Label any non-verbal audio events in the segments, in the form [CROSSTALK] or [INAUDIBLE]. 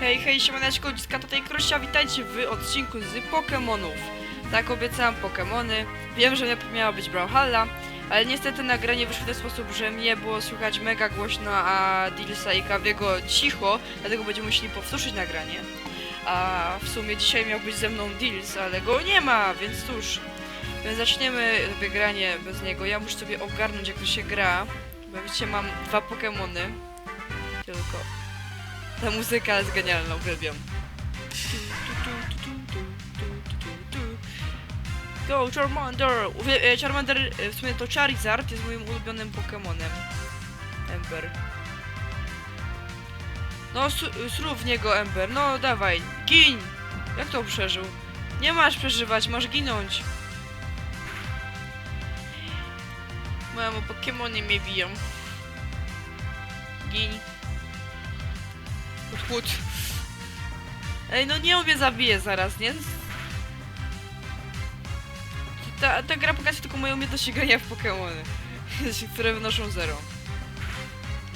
Hej, hej, siemaneczko, dziska tutaj Krosia, witajcie w odcinku z Pokemonów. Tak obiecałam Pokemony, wiem, że miała być Brawlhalla, ale niestety nagranie wyszło w ten sposób, że mnie było słychać mega głośno, a Dilsa i Kawiego cicho, dlatego będziemy musieli powtórzyć nagranie. A w sumie dzisiaj miał być ze mną Dils, ale go nie ma, więc cóż. Więc zaczniemy sobie granie bez niego. Ja muszę sobie ogarnąć jak to się gra, bo widzicie mam dwa Pokemony. Tylko. Ta muzyka jest genialna, uwielbiam. Go Charmander! Uwie- e, Charmander, e, w sumie to Charizard jest moim ulubionym Pokemonem. Ember. No, srób w niego Ember, no dawaj, gin! Jak to przeżył? Nie masz przeżywać, masz ginąć. Mamo, Pokemony mnie biją. Gin. Chód, chód. Ej, no nie on mnie zabije zaraz, nie? Ta, ta gra pokazuje tylko moją umiejętność grania w Pokemony, [LAUGHS] które wynoszą zero.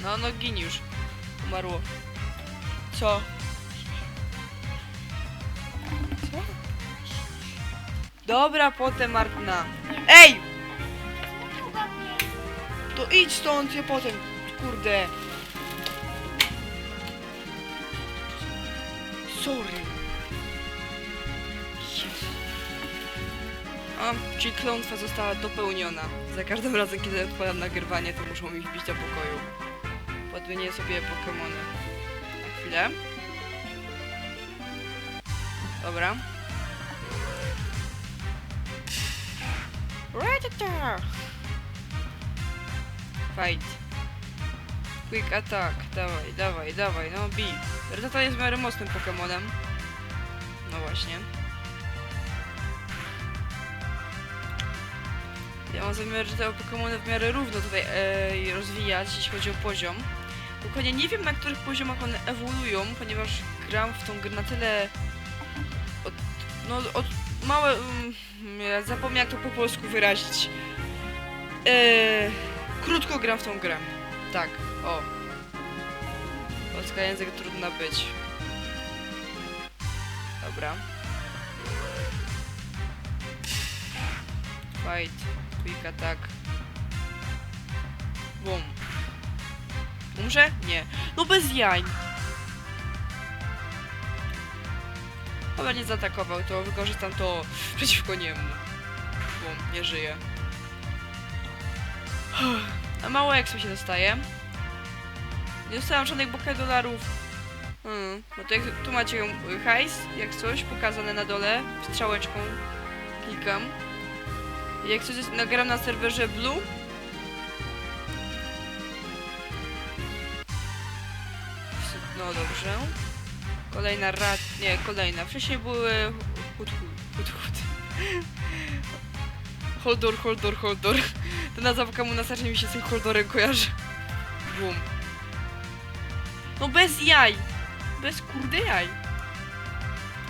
No, no gin już. Umarło. Co? Co? Dobra, potem Martyna. Ej! To idź stąd, ja potem. Kurde. Sorry. Jezu. A, czyli klątwa została dopełniona. Za każdym razem, kiedy odpalam nagrywanie, to muszą mi wbić do pokoju. Podmienię sobie Pokemony. Na chwilę. Dobra. Ratata! Fight. Quick attack. Dawaj, dawaj, dawaj, no bij. Ratata jest miarę mocnym Pokemonem. No właśnie. Ja mam zamiar, że te Pokemony w miarę równo tutaj e, rozwijać, jeśli chodzi o poziom. Dokładnie nie wiem, na których poziomach one ewoluują, ponieważ gram w tą grę na tyle... Od, no, od małe... Mm, ja zapomniałem jak to po polsku wyrazić. E, krótko gram w tą grę. Tak, o. Polska język trudna być. Dobra. Fight. Quick attack. Boom. Umrze? Nie. No bez jaj. Dobra, nie zaatakował, to wykorzystam to [LAUGHS] przeciwko niemu. Bum, nie żyje. A mało jak się dostaje. Nie dostałam żadnych bokeh dolarów. Hmm, no to jak, tu macie y, hajs, jak coś, pokazane na dole, strzałeczką klikam. Jak coś jest, nagram na serwerze Blue. No dobrze. Kolejna rat... nie, kolejna. Wcześniej były... hut, hut, hut. Holdor, holdor, holdor. To nazwa Pokemona strasznie mi się z tym holdorem kojarzy. Bum. No bez jaj! Bez kurde jaj.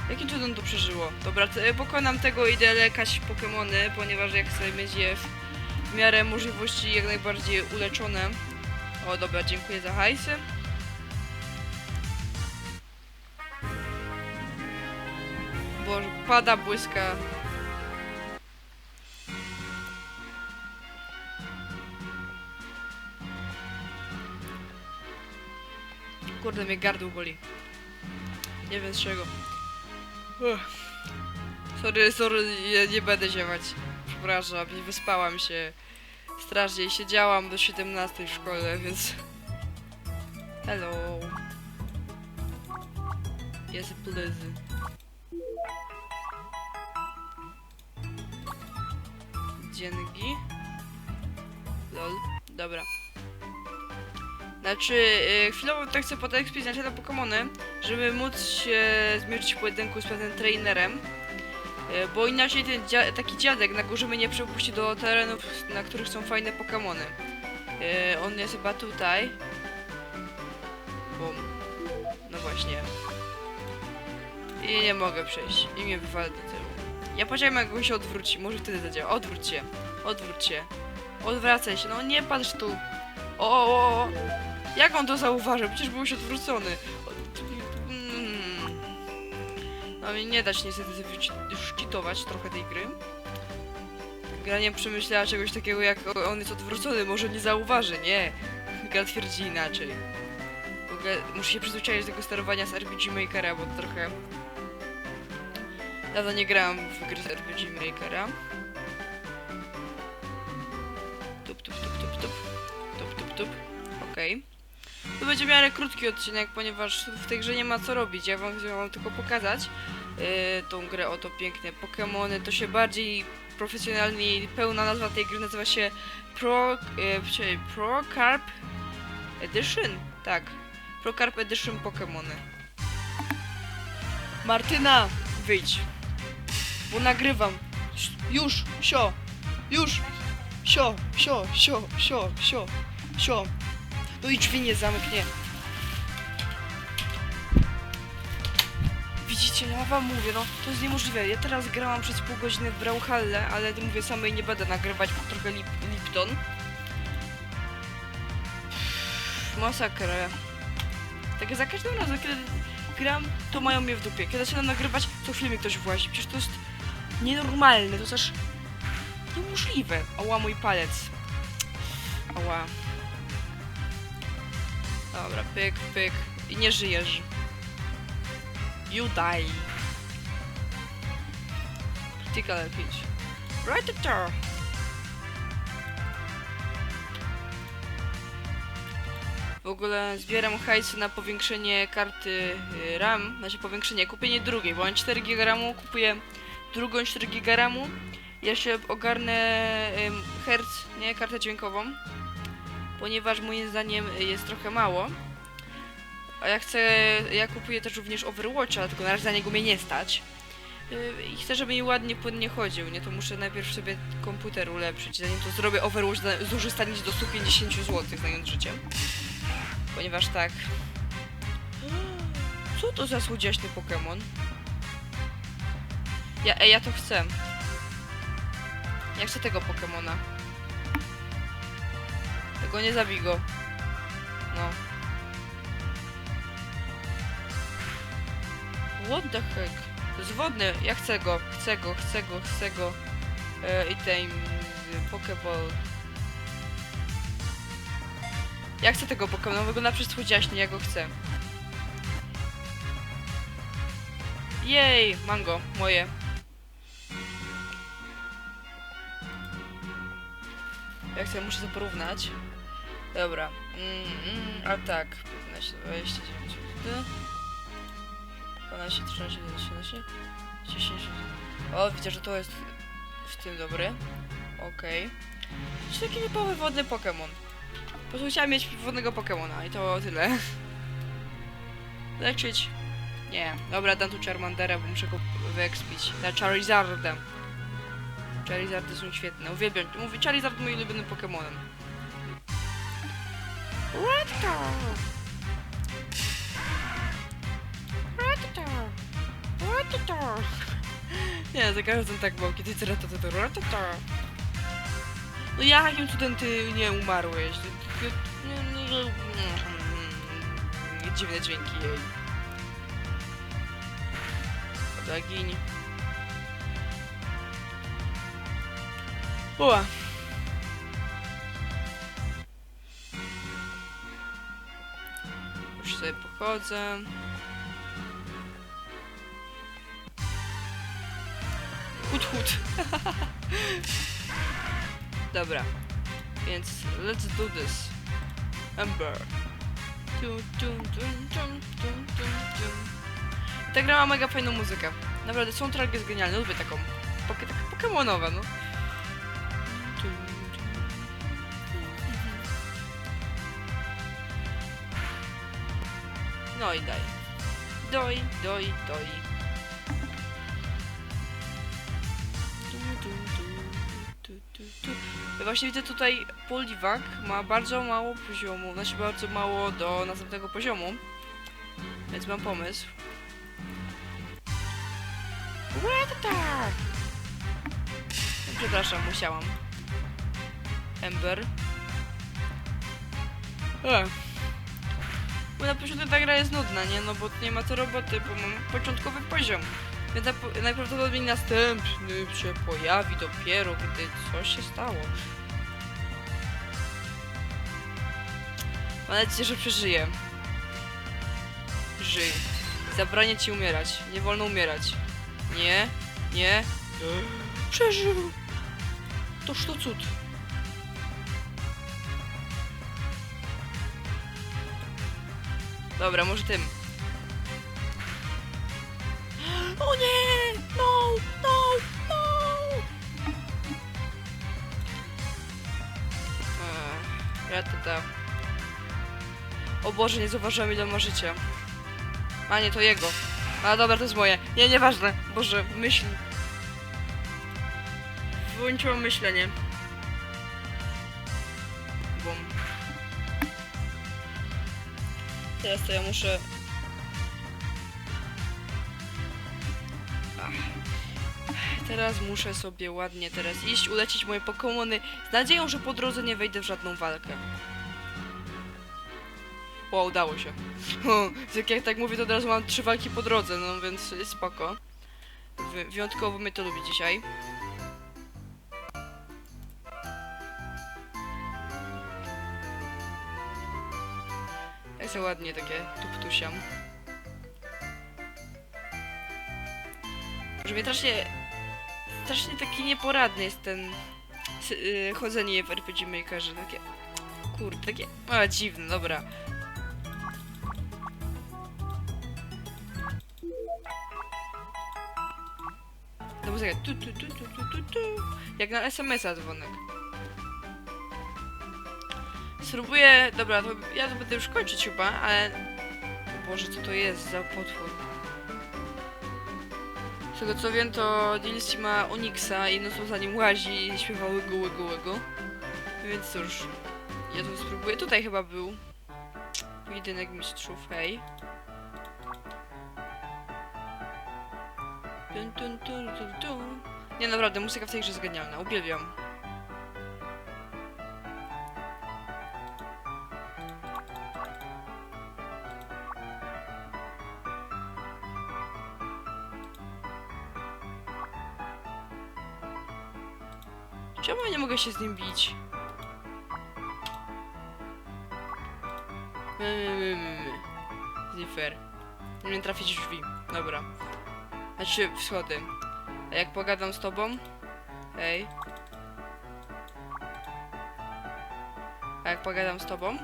Jakim cudem to przeżyło? Dobra, ja pokonam tego i idę lekać Pokemony, ponieważ jak sobie będzie w miarę możliwości jak najbardziej uleczone. O, dobra, dziękuję za hajsy. Boże, pada błyska. Kurde, mnie gardło boli. Nie wiem z czego. Uff. Sorry, sorry, nie, nie będę ziewać. Przepraszam, nie wyspałam się strasznie. Siedziałam do 17 w szkole, więc... Hello. Jest plezy. Dzięki. Lol. Dobra. Znaczy, yy, chwilowo to chcę podeksponować na Pokemony, żeby móc się zmierzyć w pojedynku z pewnym trainerem. Yy, bo inaczej ten dzia taki dziadek na górze mnie nie przepuści do terenów, na których są fajne Pokemony. Yy, on jest chyba tutaj. Bum. No właśnie. I nie mogę przejść. I mnie wywali do tyłu. Ja poczekam jak on się odwróci. Może wtedy zadziała. Odwróć się. Odwróć się. Odwracaj się. No nie patrz tu. O, o, o. Jak on to zauważył? Przecież był odwrócony. No i nie da się niestety szkitować trochę tej gry. Gra nie przemyślała czegoś takiego jak on jest odwrócony, może nie zauważy, nie. Gra twierdzi inaczej. Muszę się przyzwyczaić do tego sterowania z RPG Makera, bo trochę... Dawno nie grałam w gry z RPG Makera. To będzie w miarę krótki odcinek, ponieważ w tej grze nie ma co robić. Ja wam chciałam tylko pokazać yy, tą grę, oto piękne Pokémony. To się bardziej profesjonalnie, pełna nazwa tej gry nazywa się Pro, yy, Pro Carp Edition. Tak. Pro Carp Edition Pokémony. Martyna, wyjdź. Bo nagrywam. Już, sio. Już. Sio, sio, sio, sio, sio, sio. No i drzwi nie zamknie. Widzicie, ja wam mówię, no to jest niemożliwe. Ja teraz grałam przez pół godziny w Brawlhalle, ale mówię samej nie będę nagrywać, bo trochę lip, Lipton. Masakra. Tak za każdym razem, kiedy gram, to mają mnie w dupie. Kiedy zaczynam nagrywać, to w filmie ktoś włazi. Przecież to jest nienormalne, to jest aż niemożliwe. Ała, mój palec. Ała. Dobra, pyk, pyk. I nie żyjesz. You die. Critical hit. Right there. W ogóle zbieram hajsy na powiększenie karty y, RAM, znaczy powiększenie, kupienie drugiej, bo mam 4 GB kupuję drugą 4 GB RAMu, jeszcze ogarnę herc, nie, kartę dźwiękową, ponieważ moim zdaniem y, jest trochę mało. A ja chcę, ja kupuję też również Overwatcha, tylko na razie za niego mnie nie stać. Yy, I chcę, żeby mi ładnie, płynnie chodził, nie? To muszę najpierw sobie komputer ulepszyć, zanim to zrobię Overwatch zdąży stanieć do 150 zł, znając życie. Ponieważ tak... Co to za słodziaśny Pokémon? Ja, ja to chcę. Ja chcę tego Pokemona. Tego nie zabij go. No. What the heck? To jest wodny. Ja chcę go. Chcę go, chcę go, chcę go. E, I ten... y, Pokeball. Ja chcę tego Pokemona. Wygląda przez słodziaśnie. Ja go chcę. Jej! Mango. Moje. Ja chcę, muszę to porównać. Dobra. Mm, mm, a tak. 15, 29. Ty? 12, 13, 14, 10. O, widzę, że to jest w tym dobry. Okej. Okay. taki typowy wodny Pokémon. Po prostu chciałem mieć wodnego Pokémona i to tyle. [LAUGHS] Leczyć? Nie. Dobra, dam tu Charmandera, bo muszę go wyekspić. Na Charizarda. Charizardy są świetne. Uwielbiam. Mówię, Charizard mój ulubiony Pokémonem. Redka! Redka! Redka! Nie, za każdym tak było, kiedy ty to to Redka! No jakim cudem ty nie umarłeś? Nie- nie- nie- Dziwne dźwięki jej. Dobra, giń. Sobie pochodzę. Hut, hut. [LAUGHS] Dobra. Więc let's do this. Ember. Ta gra ma mega fajną muzykę. Naprawdę, soundtrack jest genialny. Lubię taką. Poke, taka pokemonowa, no. No i daj. Doj, doj, doj. Tu, tu, tu, tu, tu. Ja Właśnie widzę tutaj Poliwak ma bardzo mało poziomu, znaczy bardzo mało do następnego poziomu. Więc mam pomysł. Redtar! Przepraszam, musiałam. Ember. Ech. Bo na początku ta gra jest nudna, nie? No bo nie ma co roboty, bo mam początkowy poziom. Więc najprawdopodobniej następny się pojawi dopiero, gdy coś się stało. Mam nadzieję, że przeżyję. Żyj. Zabranię ci umierać. Nie wolno umierać. Nie, nie. Przeżył. Toż to cud. Dobra, może tym. O nie! No! No! No! Ratata. O Boże, nie zauważyłem ile ma życia. A nie, to jego. A dobra, to jest moje. Nie, nieważne. Boże, myśl. Wyłączyłam myślenie. Teraz to ja muszę... Teraz muszę sobie ładnie teraz iść, ulecić moje Pokemony z nadzieją, że po drodze nie wejdę w żadną walkę. O, udało się. [LAUGHS] Jak jak tak mówię, to od razu mam trzy walki po drodze, no więc spoko. Wy wyjątkowo mnie to lubi dzisiaj. Sobie ładnie takie tuptusiam. Że mnie strasznie, strasznie taki nieporadny jest ten s- y, chodzenie w RPG Makerze. Takie, kurde, takie, a dziwne, dobra. No muzyka, tu, tu, tu, tu, tu, tu, tu. Jak na SMS-a dzwonek. Spróbuję, dobra, to ja to będę już kończyć chyba, ale... O Boże, co to jest za potwór? Z tego co wiem, to DLC ma Onyxa i no co za nim łazi i śpiewa łygu, łygu, łygu. Więc cóż, ja to spróbuję. Tutaj chyba był pojedynek mistrzów, hej. Tun, tun, tun, tun, tun. Nie, naprawdę, muzyka w tej grze jest genialna, uwielbiam. Czemu ja nie mogę się z nim bić? My. Nie trafić drzwi. Dobra. Znaczy, w schody. A jak pogadam z tobą? Hej. A jak pogadam z tobą?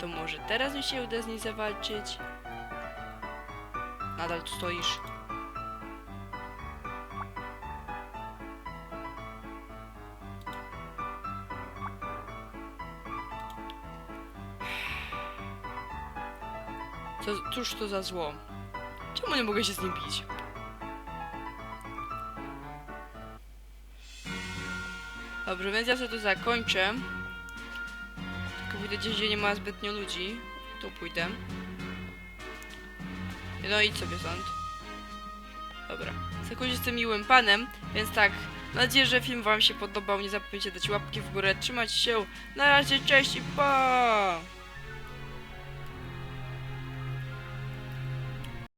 To może teraz mi się uda z niej zawalczyć? Nadal tu stoisz. Co, cóż to za zło? Czemu nie mogę się z nim bić? Dobrze, więc ja sobie to zakończę. Tylko pójdę gdzieś, gdzie nie ma zbytnio ludzi. Tu pójdę. No idź sobie stąd. Dobra. Zakończę z tym miłym panem, więc tak. Mam nadzieję, że film wam się podobał. Nie zapomnijcie dać łapki w górę. Trzymać się. Na razie, cześć i pa!